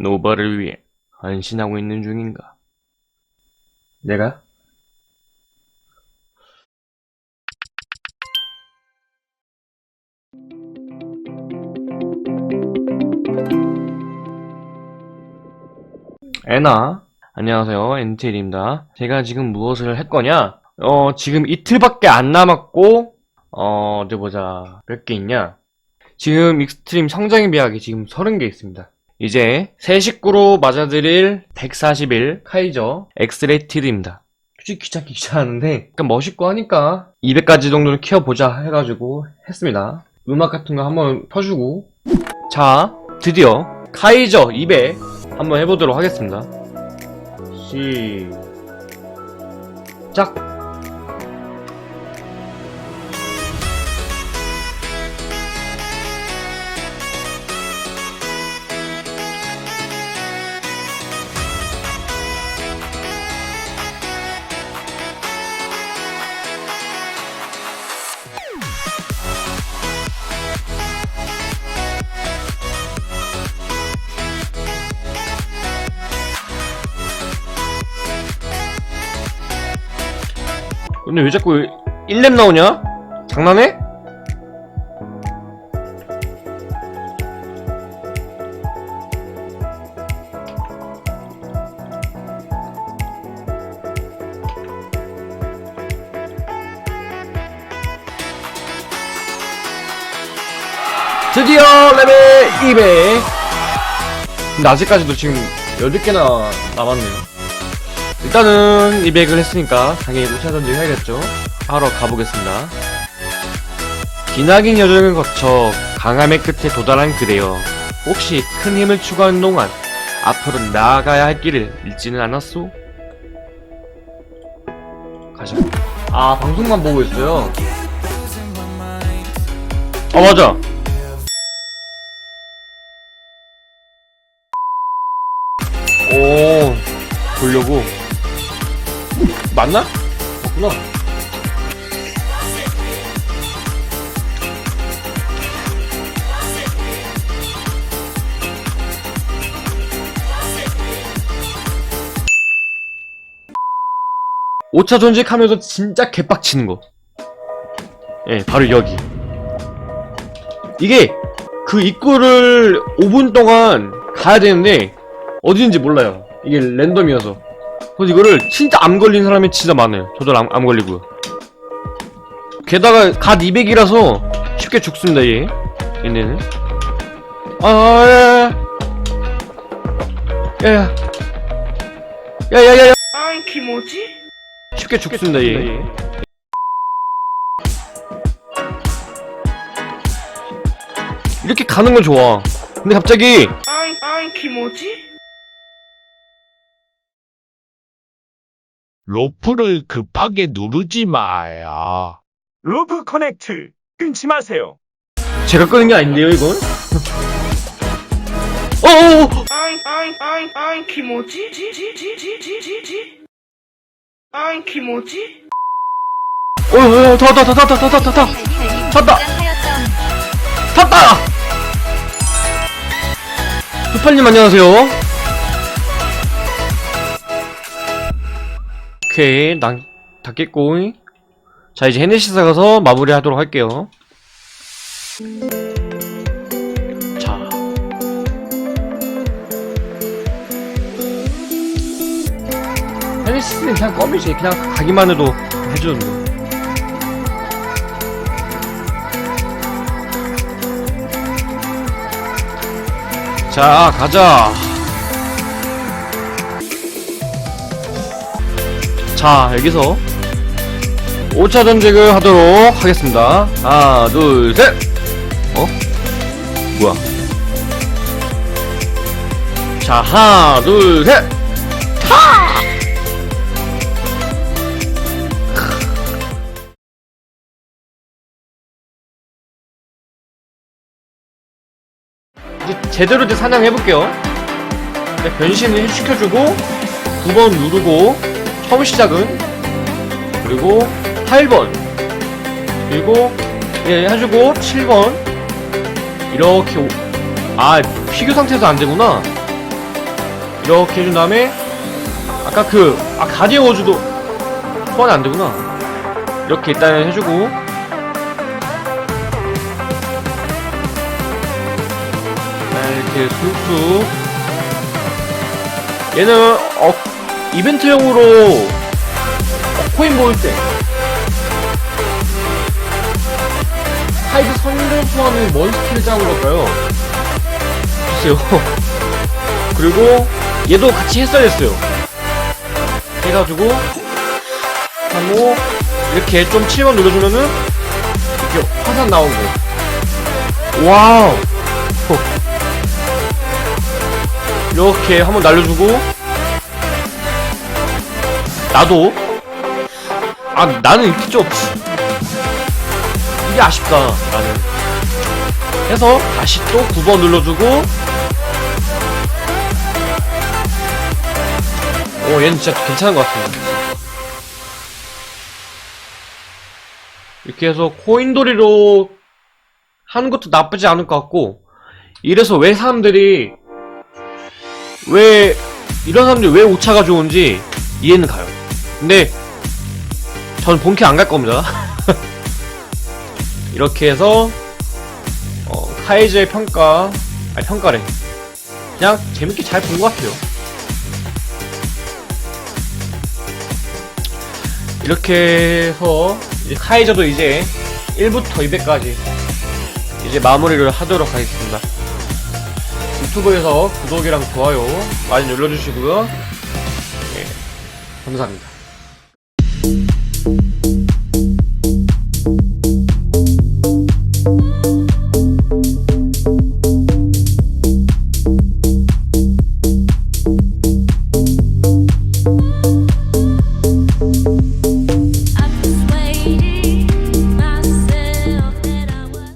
노바를 위해 헌신하고 있는 중인가? 내가? 애나 안녕하세요. NTL입니다. 제가 지금 무엇을 했거냐? 어 지금 이틀밖에 안 남았고 어 어디 보자. 몇 개 있냐? 지금 익스트림 성장의 비약이 지금 30개 있습니다 이제 새 식구로 맞아들일 141 카이저 엑스레티드입니다. 솔직히 귀찮기 귀찮은데 약간 멋있고 하니까 200가지 정도는 키워보자 해가지고 했습니다. 음악 같은 거 한번 펴주고. 자 드디어 카이저 200 한번 해보도록 하겠습니다. 시작 근데 왜 자꾸 1렙 나오냐? 장난해? 드디어 레벨 200 근데 아직까지도 지금 8개나 남았네요 일단은 200을 했으니까 당연히 5차 전지 해야겠죠. 하러 가보겠습니다. 기나긴 여정을 거쳐 강함의 끝에 도달한 그대여 혹시 큰 힘을 추구하는 동안 앞으로 나아가야 할 길을 잃지는 않았소? 가자. 아 방송만 보고 있어요. 아 맞아. 오 보려고. 맞나? 맞구나. 오차 전직하면서 진짜 개빡치는 거. 예, 바로 여기. 이게 그 입구를 5분 동안 가야 되는데 어디인지 몰라요. 이게 랜덤이어서. 그래서 이거를 진짜 암 걸린 사람이 진짜 많아요. 저도 암, 암 걸리고요. 게다가 갓 200이라서 쉽게 죽습니다, 얘. 얘네는. 아, 아, 야, 야, 야. 야, 야, 야, 야. 안키 뭐지? 쉽게 죽습니다, 얘. 얘. 이렇게 가는 건 좋아. 근데 갑자기 안키 뭐지? 로프를 급하게 누르지 마요. 로프 커넥트 끊지 마세요. 제가 끊은 게 아닌데요, 이건? 어어어! 아이 아이 아이 아이 키모지 지지지지지지지 아이 키모지 어어어! 탔다, 어, 탔다, 탔다, 탔다, 탔다! 탔다! 탔다! 두팔님 안녕하세요. 오케이, 난, 닫겠고. 자, 이제 헤네시스 가서 마무리 하도록 할게요. 자. 헤네시스는 그냥 껌이지. 그냥 가기만 해도 해주는데. 자, 가자. 자, 여기서 5차 전직을 하도록 하겠습니다. 하나, 둘, 셋! 어? 뭐야? 자, 하나, 둘, 셋! 하! 이제 제대로 이제 사냥해볼게요. 네, 변신을 시켜주고, 두 번 누르고, 처음 시작은, 그리고 8번, 그리고, 예, 해주고, 7번, 이렇게, 오, 아, 피규 상태에서 안 되구나. 이렇게 해준 다음에 아까 그 아 가디언 워즈도 소환이 안 되구나. 이렇게 일단 해주고. 자, 이렇게 쑥쑥. 얘는 어 이벤트용으로 어, 코인 모을 때 하이드 성공 소환은 뭔 스킬을 짜는 걸까요? 글쎄요 그리고 얘도 같이 했어야 됐어요 해가지고 하고 이렇게 좀 7번 눌러주면은 이렇게 화산 나오고 와우 호. 이렇게 한번 날려주고 나도? 아 나는 이렇게 좀 이게 아쉽다 나는. 해서 다시 또 9번 눌러주고. 오 얘는 진짜 괜찮은 것 같아요. 이렇게 해서 코인돌이로 하는 것도 나쁘지 않을 것 같고 이래서 왜 사람들이 왜 이런 사람들이 왜 오차가 좋은지 이해는 가요 근데 전 본캐 안 갈 겁니다. 이렇게 해서 어, 카이즈의 평가 아니 평가래. 그냥 재밌게 잘 본 것 같아요. 이렇게 해서 이제 카이저도 이제 1부터 200까지 이제 마무리를 하도록 하겠습니다. 유튜브에서 구독이랑 좋아요 많이 눌러주시고요. 예, 감사합니다